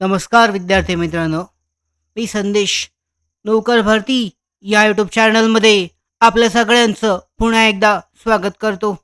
नमस्कार विद्यार्थी मित्रांनो. मी संदेश नोकर भरती या यूट्यूब चॅनलमध्ये आपल्या सगळ्यांचं पुन्हा एकदा स्वागत करतो.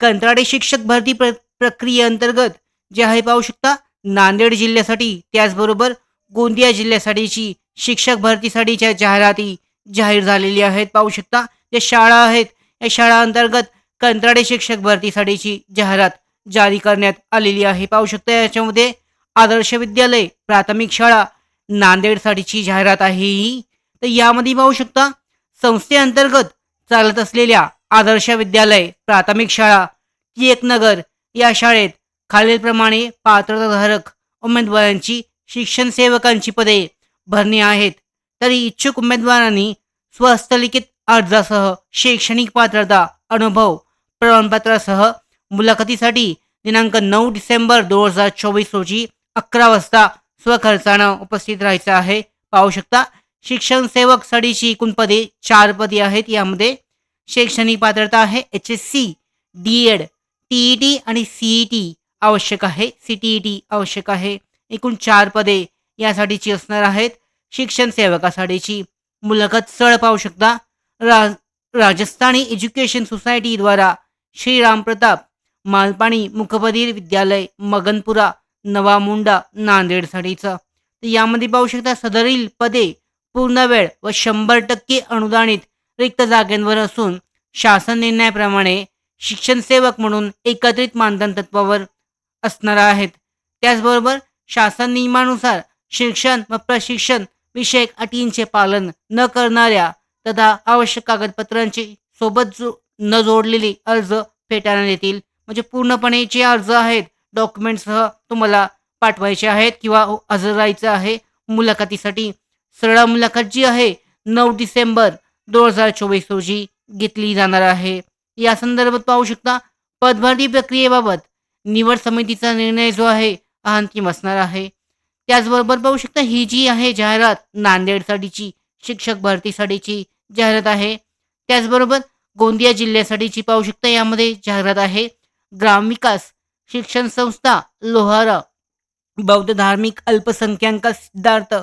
कंत्राटी शिक्षक भरती प्र प्रक्रियेअंतर्गत जे आहे पाहू शकता नांदेड जिल्ह्यासाठी त्याचबरोबर गोंदिया जिल्ह्यासाठीची शिक्षक भरतीसाठीच्या जाहिराती जाहीर झालेली आहेत. पाहू शकता ज्या शाळा आहेत या शाळा अंतर्गत कंत्राटी शिक्षक भरतीसाठीची जाहिरात जारी करण्यात आलेली आहे. पाहू शकता याच्यामध्ये आदर्श विद्यालय प्राथमिक शाळा नांदेडसाठीची जाहिरात आहे. ही तर यामध्ये पाहू शकता संस्थेअंतर्गत चालत असलेल्या आदर्श विद्यालय प्राथमिक शाळा टिळकनगर या शाळेत खालीलप्रमाणे पात्रताधारक उमेदवारांची शिक्षण सेवकांची पदे भरणी आहेत. तरी इच्छुक उमेदवारांनी स्वहस्तलिखित अर्जासह शैक्षणिक पात्रता अनुभव प्रमाणपत्रासह मुलाखतीसाठी दिनांक नऊ डिसेंबर दोन हजार चोवीस रोजी अकरा वाजता स्वखर्चानं उपस्थित राहायचं आहे. पाहू शकता शिक्षण सेवक सडीची एकूण पदे चार पदे आहेत. यामध्ये शैक्षणिक पात्रता आहे. H S C D Ed T E T आणि सीई टी आवश्यक आहे. सी टी ई टी आवश्यक आहे. एकूण चार पदे यासाठीची असणार आहेत. शिक्षण सेवकासाठीची मुलाखत स्थळ पाहू शकता. रा राजस्थानी एज्युकेशन सोसायटीद्वारा श्रीराम प्रताप मालपाणी मुखपदीर विद्यालय मगनपुरा नवा मुंडा नांदेडसाठीचा. तर यामध्ये पाहू शकता सदरील पदे पूर्ण वेळ व शंभर टक्के अनुदानित रिक्त जागेंवर असून शासन निर्णयाप्रमाणे शिक्षण सेवक म्हणून एकत्रित मानधन तत्वावर असणार आहेत. त्याचबरोबर शासन नियमानुसार शिक्षण व प्रशिक्षण विषयक अटींचे पालन न करणाऱ्या तथा आवश्यक कागदपत्रांची सोबत जो न जोडलेले अर्ज फेटाळण्यात येतील. म्हणजे पूर्णपणे जे अर्ज आहेत डॉक्युमेंटसह तुम्हाला पाठवायचे आहेत किंवा हजर राहायचं आहे. मुलाखतीसाठी सरळ मुलाखत जी आहे नऊ डिसेंबर दोन हजार चोवीस रोजी घेतली जाणार आहे. या संदर्भात पाहू शकता पदभरती प्रक्रियेबाबत निवड समितीचा निर्णय जो आहे हा अंतिम असणार आहे. त्याचबरोबर पाहू शकता ही जी आहे जाहिरात नांदेडसाठीची शिक्षक भरतीसाठीची जाहिरात आहे. त्याचबरोबर गोंदिया जिल्ह्यासाठीची पाहू शकता यामध्ये जाहिरात आहे. ग्रामविकास शिक्षण संस्था लोहारा बौद्ध धार्मिक अल्पसंख्याक सिद्धार्थ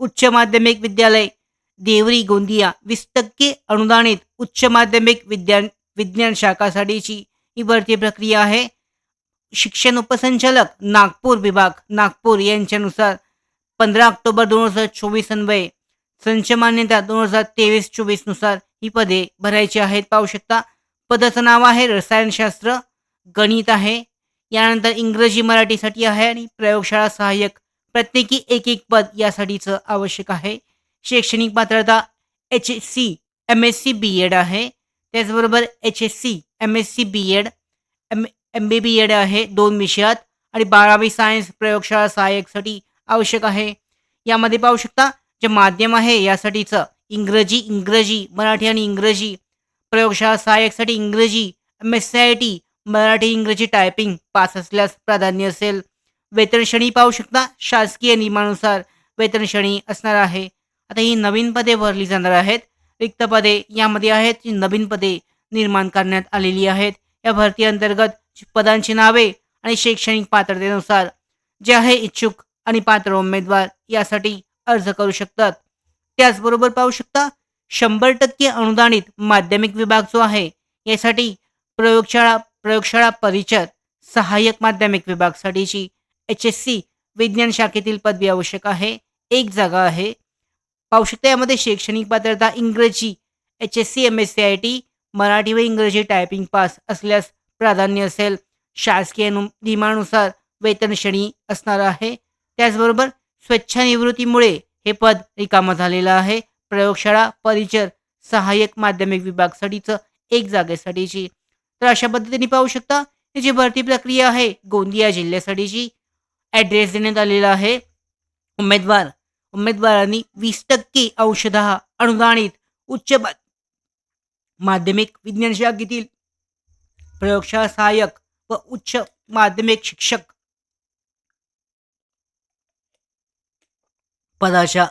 उच्च माध्यमिक विद्यालय देवरी गोंदिया वीस टक्के अनुदानित उच्च माध्यमिक विद्यान विज्ञान शाखासाठीची ही भरती प्रक्रिया आहे. शिक्षण उपसंचालक नागपूर विभाग नागपूर यांच्यानुसार पंधरा ऑक्टोबर दोन हजार चोवीस अन्वये संच मान्यता दोन हजार तेवीस चोवीसनुसार ही पदे भरायची आहेत. पाहू शकता पदाचं नाव आहे रसायनशास्त्र गणित आहे. यानंतर इंग्रजी मराठीसाठी आहे आणि प्रयोगशाळा सहाय्यक. प्रत्येकी एक एक पद यासाठीचं आवश्यक आहे. शैक्षणिक पात्रता H S C M S C B Ed आहे. त्याचबरोबर H S C M S C B Ed M M B B Ed आहे. दोन विषयात आणि बारावी सायन्स प्रयोगशाळा सहाय्यकसाठी आवश्यक आहे. यामध्ये पाहू शकता जे माध्यम आहे यासाठीचं इंग्रजी इंग्रजी मराठी आणि इंग्रजी. प्रयोगशाळा सहाय्यकसाठी Ingraji M S C I T Marathi Ingraji typing pass असल्यास प्राधान्य असेल. वेतन श्रेणी पाहू शकता. शासकीय नियमानुसार वेतन श्रेणी असणार आहे. आता ही नवीन पदे भरली जाणार आहेत. रिक्त पदे यामध्ये आहेत जी नवीन पदे निर्माण करण्यात आलेली आहेत. या भरती अंतर्गत पदांची नावे आणि शैक्षणिक पात्रतेनुसार जे आहे इच्छुक आणि पात्र उमेदवार यासाठी अर्ज करू शकतात. त्याचबरोबर पाहू शकता शंभर टक्के अनुदानित माध्यमिक विभाग जो आहे यासाठी प्रयोगशाळा प्रयोगशाळा परिचर सहाय्यक माध्यमिक विभागसाठीची एच एस सी विज्ञान शाखेतील पदवी आवश्यक आहे एक जागा आहे. पाहू शकता यामध्ये शैक्षणिक पात्रता Ingraji H S C M S C I T Marathi व इंग्रजी टायपिंग पास असल्यास प्राधान्य असेल. शासकीय नियमानुसार वेतन श्रेणी असणार आहे. त्याचबरोबर स्वच्छानिवृत्तीमुळे हे पद रिकामं झालेलं आहे. प्रयोगशाळा परिचर सहाय्यक माध्यमिक विभागसाठीचं एक जागेसाठीची तर अशा पद्धतीने पाहू शकता ही जी भरती प्रक्रिया आहे गोंदिया जिल्ह्यासाठीची ॲड्रेस देण्यात आलेला आहे. उमेदवार उमेदवारांनी वीस टक्के अंशतः अनुदानित उच्च माध्यमिक विज्ञान शाखेतील प्रयोगशाळा सहाय्यक व उच्च माध्यमिक शिक्षक पदाच्या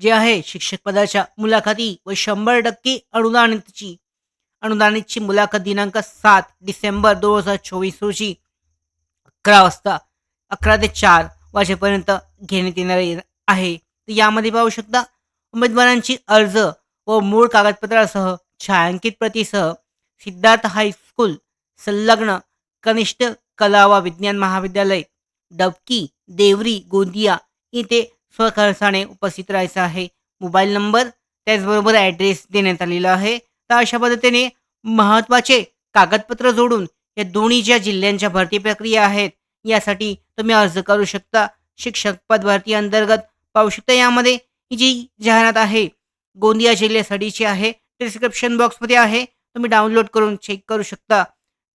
जे आहे शिक्षक पदाच्या मुलाखती व शंभर टक्के अनुदानितची अनुदानितची मुलाखत दिनांक सात डिसेंबर दोन हजार चोवीस रोजी अकरा वाजता अकरा ते चार वाजेपर्यंत घेण्यात येणार आहे- तर यामध्ये पाहू शकता उमेदवारांची अर्ज व मूळ कागदपत्रासह छायांकित प्रतीसह सिद्धार्थ हायस्कूल संलग्न कनिष्ठ कला व विज्ञान महाविद्यालय डबकी देवरी गोंदिया इथे स्वखर्चाने उपस्थित राहायचं आहे. मोबाईल नंबर त्याचबरोबर ॲड्रेस देण्यात आलेला आहे. तर अशा पद्धतीने महत्त्वाचे कागदपत्र जोडून या दोन्ही ज्या जिल्ह्यांच्या भरती प्रक्रिया आहेत यासाठी तुम्ही अर्ज करू शकता. शिक्षक पद भरती अंतर्गत पाहू शकता यामध्ये जी जाहिरात आहे गोंदिया जिल्ह्यासाठीची आहे डिस्क्रिप्शन बॉक्समध्ये आहे. तुम्ही डाउनलोड करून चेक करू शकता.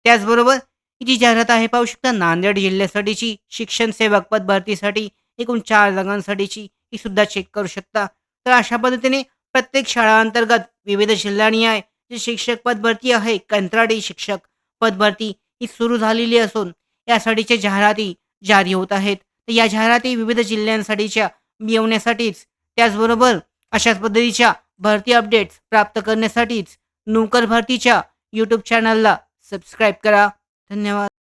त्याचबरोबर जी जाहिरात आहे पाहू शकता नांदेड जिल्ह्यासाठीची शिक्षण सेवक पद भरतीसाठी एकूण चार जागांसाठीची ही सुद्धा चेक करू शकता. तर अशा पद्धतीने प्रत्येक शाळांतर्गत विविध जिल्ह्यानिहाय जे शिक्षक पदभरती आहे. कंत्राटी शिक्षक पदभरती ही सुरू झालेली असून यासाठीच्या जाहिराती जारी होत आहेत. तर या जाहिराती विविध जिल्ह्यांसाठीच्या मिळवण्यासाठीच त्याचबरोबर अशाच पद्धतीच्या भरती अपडेट्स प्राप्त करण्यासाठीच नोकर भरतीच्या यूट्यूब चॅनलला सबस्क्राईब करा. धन्यवाद.